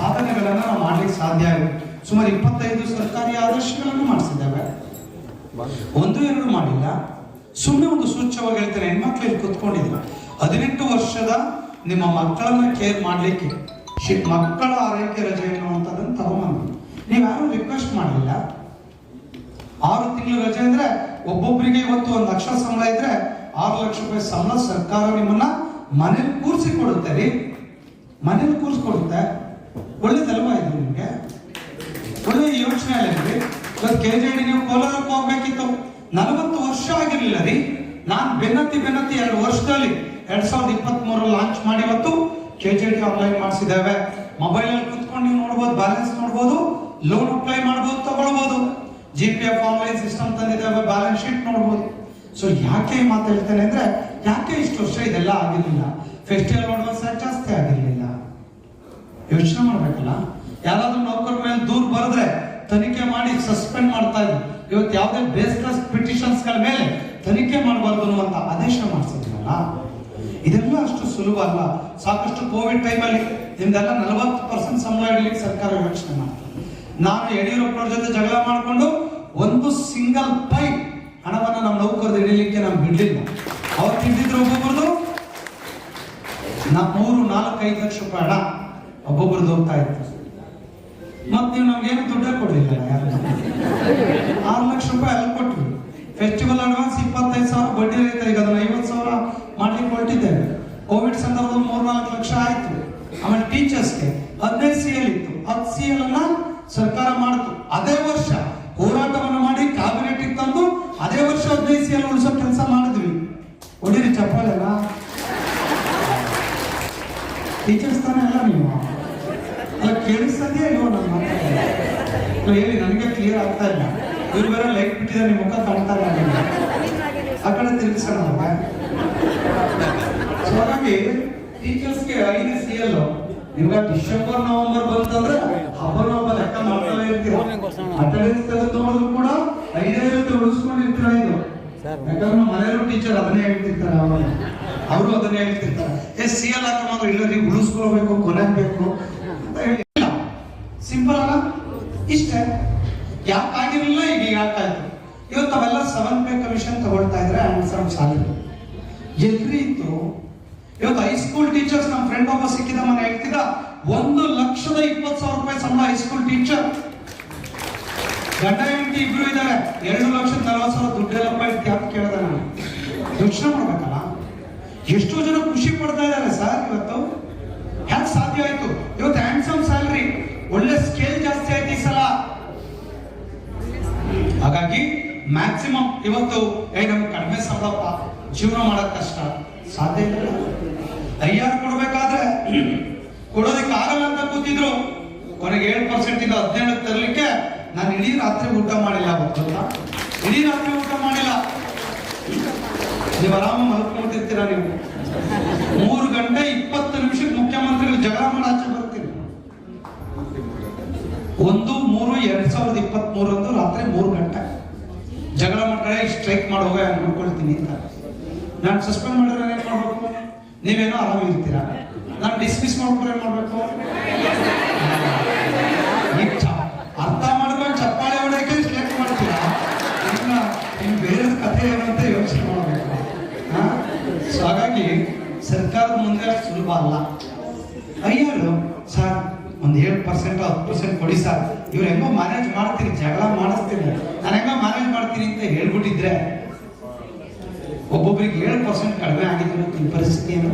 ಸಾಧನೆಗಳನ್ನ ನಾವು ಮಾಡ್ಲಿಕ್ಕೆ ಸಾಧ್ಯ ಆಗುತ್ತೆ ಸುಮಾರು ಇಪ್ಪತ್ತೈದು ಸರ್ಕಾರಿ ಆದರ್ಶಗಳನ್ನು ಮಾಡಿಸಿದ್ದಾವೆ. ಒಂದು ಎರಡು ಮಾಡಿಲ್ಲ. ಸುಮ್ಮನೆ ಒಂದು ಸೂಚ್ಯವಾಗಿ ಹೇಳ್ತಾರೆ ಹೆಣ್ಮಕ್ಳು ಇಲ್ಲಿ ಕುತ್ಕೊಂಡಿದ್ರು. ಹದಿನೆಂಟು ವರ್ಷದ ನಿಮ್ಮ ಮಕ್ಕಳನ್ನ ಕೇರ್ ಮಾಡ್ಲಿಕ್ಕೆ ಮಕ್ಕಳ ಆರೈಕೆ ರಜೆ ಅನ್ನುವಂಥದ್ದನ್ನು ತಗೊಂಬಂದ್ರು. ನೀವು ಯಾರು ರಿಕ್ವೆಸ್ಟ್ ಮಾಡಲಿಲ್ಲ ಆರು ತಿಂಗಳು ರಜೆ ಅಂದ್ರೆ ಒಬ್ಬೊಬ್ಬರಿಗೆ ಇವತ್ತು ಒಂದು ಲಕ್ಷ ಸಂಬಳ ಇದ್ರೆ ಆರು ಲಕ್ಷ ರೂಪಾಯಿ ಸಂಬಳ ಸರ್ಕಾರ ನಿಮ್ಮನ್ನ ಮನೇಲಿ ಕೂರಿಸಿ ಕೊಡುತ್ತೆ ರೀ. ಮನೇಲಿ ಕೂರಿಸ್ಕೊಡುತ್ತೆ. ಒಳ್ಳೇದಲ್ವಾ ಇದು ನಿಮಗೆ. ಒಳ್ಳೆ ಯೋಚನೆ ಅಲ್ಲರಿ ಇವತ್ತು ಕೆ ಜೆ ಡಿ ನೀವು ಕೋಲಾರಕ್ಕೆ ಹೋಗ್ಬೇಕಿತ್ತು. ನಲವತ್ತು ವರ್ಷ ಆಗಿರ್ಲಿಲ್ಲ ರೀ. ನಾನು ಬೆನ್ನತ್ತಿ ಬೆನ್ನತ್ತಿ ಎರಡು ವರ್ಷದಲ್ಲಿ ಎರಡ್ ಸಾವಿರದ ಇಪ್ಪತ್ತ್ ಮೂರಲ್ಲಿ ಲಾಂಚ್ ಮಾಡಿ ಇವತ್ತು ಕೆ ಜೆ ಡಿ ಅಪ್ಲೈ ಮಾಡಿಸಿದ್ದೇವೆ. ಮೊಬೈಲ್ ಅಲ್ಲಿ ಕುತ್ಕೊಂಡು ನೀವು ನೋಡ್ಬೋದು ಬ್ಯಾಲೆನ್ಸ್ ನೋಡ್ಬೋದು ಲೋನ್ ಅಪ್ಲೈ ಮಾಡ್ಬೋದು, ತಗೊಳ್ಬೋದು. G P F online system ತಂದಿದ್ದೇವೆ ಬ್ಯಾಲೆನ್ಸ್ ಶೀಟ್ ನೋಡ್ಬೋದು. ಸೊ ಯಾಕೆ ಮಾತಾಡ್ತೇನೆ ಅಂದ್ರೆ, ಯಾಕೆ ಇಷ್ಟು ವರ್ಷ ಇದೆಲ್ಲ ಆಗಿರ್ಲಿಲ್ಲ? ಫೆಸ್ಟಿವಲ್ ಮಾಡುವ ಸರ್ ಜಾಸ್ತಿ ಆಗಿರ್ಲಿಲ್ಲ. ಯೋಚನೆ ಮಾಡ್ಬೇಕಲ್ಲ? ಯಾರಾದ್ರೂ ನೌಕರ ಮೇಲೆ ದೂರ ಬರೆದ್ರೆ ತನಿಖೆ ಮಾಡಿ ಸಸ್ಪೆಂಡ್ ಮಾಡ್ತಾ ಇದ್ರು. ಇವತ್ತು ಯಾವುದೇ ಬೇಸ್ಲೆಸ್ ಪಿಟಿಷನ್ಸ್ಗಳ ಮೇಲೆ ತನಿಖೆ ಮಾಡಬಾರ್ದು ಅನ್ನುವಂತ ಆದೇಶ ಮಾಡಿಸಿದ್ರಲ್ಲ? ಇದೆಲ್ಲ ಅಷ್ಟು ಸುಲಭ ಅಲ್ಲ. ಸಾಕಷ್ಟು ಕೋವಿಡ್ ಟೈಮಲ್ಲಿ ನಿಮ್ದೆಲ್ಲ ನಲವತ್ತು ಪರ್ಸೆಂಟ್ ಸಂಬಳ ಇಡಲಿಕ್ಕೆ ಸರ್ಕಾರ ಯೋಚನೆ ಮಾಡ್ತಾರೆ ನಾನು ಯಡಿಯೂರಪ್ಪನವ್ರ ಜೊತೆ ಜಗಳ ಮಾಡಿಕೊಂಡು ಒಂದು ಸಿಂಗಲ್ ಪೈ ಹಣವನ್ನು ನಮ್ಮ ನೌಕರರು ಹಿಡಿಲಿಕ್ಕೆ ನಾವು ಬಿಡ್ಲಿಲ್ಲ. ಅವ್ರು ತಿಂದಿದ್ರು ಒಬ್ಬೊಬ್ಬರದು ನಾ ಮೂರು ನಾಲ್ಕು ಐದು ಲಕ್ಷ ರೂಪಾಯಿ ಹಣ. ಒಬ್ಬೊಬ್ರದ್ದು ಹೋಗ್ತಾ ಇತ್ತು. ಮತ್ತೆ ನೀವು ನಮ್ಗೇನು ದುಡ್ಡ ಕೊಡ್ಲಿಲ್ಲ ಆರು ಲಕ್ಷ ರೂಪಾಯಿ ಅಲ್ಲಿ ಕೊಟ್ವಿ ಫೆಸ್ಟಿವಲ್ ಅಡ್ವಾನ್ಸ್ ಇಪ್ಪತ್ತೈದು ಸಾವಿರ ಬಡ್ಡಿ ರೈತ ಈಗ ಅದನ್ನ ಐವತ್ತು ಸಾವಿರ ಮಾಡ್ಲಿಕ್ಕೆ ಹೊರಟಿದ್ದೇವೆ ಕೋವಿಡ್ ಸಂದರ್ಭದಲ್ಲಿ ಮೂರ್ನಾಲ್ಕು ಲಕ್ಷ ಆಯ್ತು. ಆಮೇಲೆ ಟೀಚರ್ಸ್ಗೆ ಹದಿನೈದು ಸಿ ಎಲ್ ಇತ್ತು. ಹತ್ತು ಸಿ ಎಲ್ ಅನ್ನ ಸರ್ಕಾರ ಮಾಡಿತು. ಅದೇ ವರ್ಷ ಹೋರಾಟವನ್ನು ಮಾಡಿ ಕ್ಯಾಬಿನೆಟ್ ತಂದು ಅದೇ ವರ್ಷ ಹದಿನೈದು ಸಿ ಎಲ್ ಉಳಿಸೋ ಕೆಲಸ ಮಾಡಿದ್ವಿ. ಹೊಡೀರಿ ಚಪ್ಪಾಳೆಲ್ಲ ಟೀಚರ್ಸ್ ತಾನೇ ಅಲ್ಲ ನೀವು. ಅಲ್ಲ ಕೇಳಿಸ್ತದೇ ಇಲ್ವೋ ನನ್ನ ಹೇಳಿ ನನಗೆ ಕ್ಲಿಯರ್ ಆಗ್ತಾ ಇಲ್ಲ. ಇವ್ರು ಬೇರೆ ಲೈಟ್ ಬಿಟ್ಟಿದ್ದಾರೆ ನಿಮ್ಮ ಮುಖ ಕಾಣ್ತಾ ಇಲ್ಲ ನನಗೆ. ಆ ಕಡೆ ತಿರುಗಿಸೋಣ ಸೊ ಹಾಗಾಗಿ ಟೀಚರ್ಸ್ಗೆ ಐದು ಸಿ ಎಲ್ ಇವಾಗ ಡಿಸೆಂಬರ್ ನವೆಂಬರ್ ಬಂತಂದ್ರೆ ಹಬ್ಬ ಹಬ್ಬ ಲೆಕ್ಕ ಮಾಡ್ತಾನೆ ಇರ್ತೀರ? ಅಟೆಂಡೆನ್ಸ್ ತೆಗೆದುಕೊಂಡು ಕೂಡ ಐದೇ ಉಳಿಸ್ಕೊಂಡಿರ್ತೀರ ಇದು? ಯಾಕಂದ್ರೆ ಮನೆಯವರು ಟೀಚರ್ ಅದನ್ನೇ ಹೇಳ್ತಿರ್ತಾರೆ ಅವರು. ಅದನ್ನೇ ಹೇಳ್ತಿರ್ತಾರೆ. ಏ ಸಿ ಎಲ್ ಹಾಕೊಂಡ್ರು ಇಲ್ಲ ನೀವು ಉಳಿಸ್ಕೊಳ್ಬೇಕು ಕೊನೆಬೇಕು ಅಂತ ಹೇಳಿ ಸಿಂಪಲ್ ಅಲ್ಲ ಇಷ್ಟೇ. ಯಾಕೆ ಆಗಿರಲಿಲ್ಲ, ಈಗ ಯಾಕಾಯ್ತು ಇವತ್ತು ಅವೆಲ್ಲ ಸಮನ್ವಯ ಕಮಿಷನ್ ತಗೊಳ್ತಾ ಇದ್ರೆ ಆನ್ಸರ್ ಸಾಲ ಎಲ್ರಿ ಇತ್ತು. ಇವತ್ತು ಹೈಸ್ಕೂಲ್ ಟೀಚರ್ಸ್ ನಮ್ಮ ಫ್ರೆಂಡ್ ಒಬ್ಬ ಸಿಕ್ಕಿದ ಮನೆ ಹೇಳ್ತಿದ್ದ, ಒಂದು ಲಕ್ಷದ ಇಪ್ಪತ್ತು ಸಾವಿರ ರೂಪಾಯಿ ಸಂಬಳ ಹೈಸ್ಕೂಲ್ ಟೀಚರ್ ಗಂಡ ಹೆಂಡತಿ ಇಬ್ರು ಇದ್ದಾರೆ ಎರಡು ಲಕ್ಷದ ನಲವತ್ತು ಸಾವಿರ ದುಡ್ಡೆಲ್ಲಪ್ಪ ಕ್ಯಾಪ್ ಕೇಳಿದೆ ನಾನು. ಯೋಚನೆ ಮಾಡ್ಬೇಕಲ್ಲ? ಎಷ್ಟೋ ಜನ ಖುಷಿ ಪಡ್ತಾ ಇದ್ದಾರೆ ಸರ್ ಇವತ್ತು. ಹ್ಯಾಕ್ ಸಾಧ್ಯ ಆಯ್ತು? ಇವತ್ತು ಹ್ಯಾಂಡ್ಸಮ್ ಸ್ಯಾಲ್ರಿ ಒಳ್ಳೆ ಸ್ಕೇಲ್ ಜಾಸ್ತಿ ಆಯ್ತು ಈ ಸಲ ಹಾಗಾಗಿ ಮ್ಯಾಕ್ಸಿಮಮ್ ಇವತ್ತು ಏ ನಮ್ಗೆ ಕಡಿಮೆ ಸಂಬಳಪ್ಪ ಜೀವನ ಮಾಡಕ್ ಕಷ್ಟ ಸಾಧ್ಯ ಇಲ್ಲ. ಐಆರ್ ಕೊಡ್ಬೇಕಾದ್ರೆ ಕೊಡೋದಕ್ಕೆ ಆಗಲ್ಲ ಅಂತ ಕೂತಿದ್ರು. ಕೊನೆಗೆ ಏಳು ಪರ್ಸೆಂಟ್ ಇಂದ ಹದಿನೇಳು ತರಲಿಕ್ಕೆ ನಾನು ಇಡೀ ರಾತ್ರಿ ಊಟ ಮಾಡಿಲ್ಲ ಗೊತ್ತಲ್ಲ ಇಡೀ ರಾತ್ರಿ ಊಟ ಮಾಡಿಲ್ಲ. ನೀವು ಆರಾಮ ಮಲ್ಕೊಂಡಿರ್ತೀರಾ ನೀವು? ಮೂರು ಗಂಟೆ ಇಪ್ಪತ್ತು ನಿಮಿಷಕ್ಕೆ ಮುಖ್ಯಮಂತ್ರಿಗಳು ಜಗಳ ಮಾಡಿ ಆಚೆ ಒಂದು, ಮೂರು, ಎರಡ್ ಸಾವಿರದ ಇಪ್ಪತ್ತ್ ಮೂರಂದು ರಾತ್ರಿ ಮೂರು ಗಂಟೆ. ಜಗಳ ಮಾಡ್ತಾರೆ ಸ್ಟ್ರೈಕ್ ಮಾಡುವ ನೋಡ್ಕೊಳ್ತೀನಿ ಅಂತ. ನಾನು ಸಸ್ಪೆಂಡ್ ಮಾಡಿದ್ರೆ ಏನ್ ಮಾಡ್ಬೇಕು? ನೀವೇನೋ ಆರಾಮಿರ್ತೀರಾ ನಾನು ಡಿಸ್ಮಿಸ್ ಮಾಡ್ಬಿಟ್ರೆ ಏನ್ ಮಾಡ್ಬೇಕು? ಅರ್ಥ ಮಾಡ್ಕೊಂಡು ಚಪ್ಪಾಳೆ ಹೊಡೆಯಕ್ಕೆ ಸ್ಟ್ರೈಕ್ ಮಾಡ್ತೀರಾ? ಇನ್ನ ನಿಮ್ಮ ಬೇರೆ ಕಥೆ ಏನಂತ ಯೋಚನೆ ಮಾಡಬೇಕು. ಸೊ ಹಾಗಾಗಿ ಸರ್ಕಾರದ ಮುಂದೆ ಸುಲಭ ಅಲ್ಲ. ಅಯ್ಯರು ಒಂದ್ ಏಳು ಪರ್ಸೆಂಟ್ ಹತ್ತು ಪರ್ಸೆಂಟ್ ಕೊಡಿ ಸರ್ ಇವ್ರು ಹೆಂಗೋ ಮ್ಯಾನೇಜ್ ಮಾಡ್ತೀರಿ, ಜಗಳ ಮಾಡಿಸ್ತೀರಿ. ನಾನು ಹೆಂಗೋ ಮ್ಯಾನೇಜ್ ಮಾಡ್ತೀನಿ ಅಂತ ಹೇಳ್ಬಿಟ್ಟಿದ್ರೆ ಒಬ್ಬೊಬ್ರಿಗೆ ಏಳು ಪರ್ಸೆಂಟ್ ಕಡಿಮೆ ಆಗಿದ್ರು ಈ ಪರಿಸ್ಥಿತಿ ಏನು?